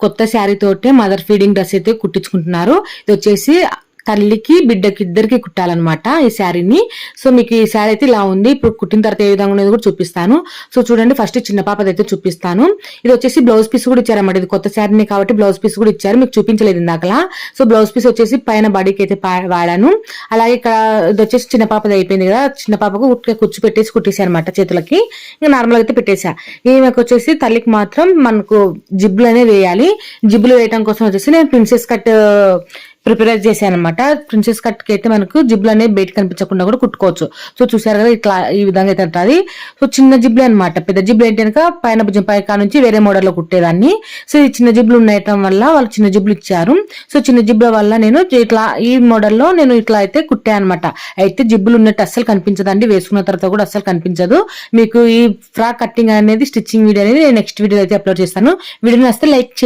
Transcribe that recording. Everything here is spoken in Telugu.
కొత్త శారీ తోటే మదర్ ఫీడింగ్ డ్రెస్ అయితే కుట్టించుకుంటున్నారు. ఇది వచ్చేసి తల్లికి బిడ్డకి ఇద్దరికి కుట్టాలన్నమాట ఈ శారీని. సో మీకు ఈ శారీ అయితే ఇలా ఉంది. ఇప్పుడు కుట్టిన తర్వాత ఏ విధంగా ఉన్నది కూడా చూపిస్తాను. సో చూడండి ఫస్ట్ చిన్న పాపది అయితే చూపిస్తాను. ఇది వచ్చేసి బ్లౌజ్ పీస్ కూడా ఇచ్చారన్నమాట. ఇది కొత్త శారీని కాబట్టి బ్లౌజ్ పీస్ కూడా ఇచ్చారు. మీకు చూపించలేదు ఇందాకలా. సో బ్లౌజ్ పీస్ వచ్చేసి పైన బాడీకి అయితే పా- వాడాను. అలాగే ఇక్కడ ఇది వచ్చేసి చిన్న పాపది అయిపోయింది కదా. చిన్న పాపకు కుచ్చు పెట్టేసి కుట్టేసాను అనమాట చేతులకి. ఇంకా నార్మల్గా అయితే పెట్టేసా ఈమెకు వచ్చేసి తల్లికి మాత్రం మనకు జిబ్బులు అనేది వేయాలి. జిబ్బులు వేయడం కోసం వచ్చేసి నేను ప్రిన్సెస్ కట్ ప్రిపేర్ చేశాను అనమాట ప్రిన్సెస్ కట్కి అయితే మనకు జిబ్బులు అనేవి బయట కనిపించకుండా కూడా కుట్టుకోవచ్చు. సో చూసారు కదా ఇట్లా ఈ విధంగా అయితే ఉంటుంది సో చిన్న జిబ్బులు అనమాట పెద్ద జిబ్బులు ఏంటి కనుక పైన భుజం పైకా నుంచి వేరే మోడల్లో కుట్టేదాన్ని. సో ఈ చిన్న జిబ్బులు ఉండటం వల్ల వాళ్ళు చిన్న జిబ్బులు ఇచ్చారు. సో చిన్న జిబ్బుల వల్ల నేను ఇట్లా ఈ మోడల్లో నేను ఇట్లా అయితే కుట్టాను అనమాట అయితే జిబ్బులు ఉన్నట్టు అస్సలు కనిపించదండి. వేసుకున్న తర్వాత కూడా అస్సలు కనిపించదు. మీకు ఈ ఫ్రాక్ కట్టింగ్ అనేది స్టిచ్చింగ్ వీడియో అనేది నేను నెక్స్ట్ వీడియో అయితే అప్లోడ్ చేస్తాను. వీడియో వస్తే లైక్ చేయండి.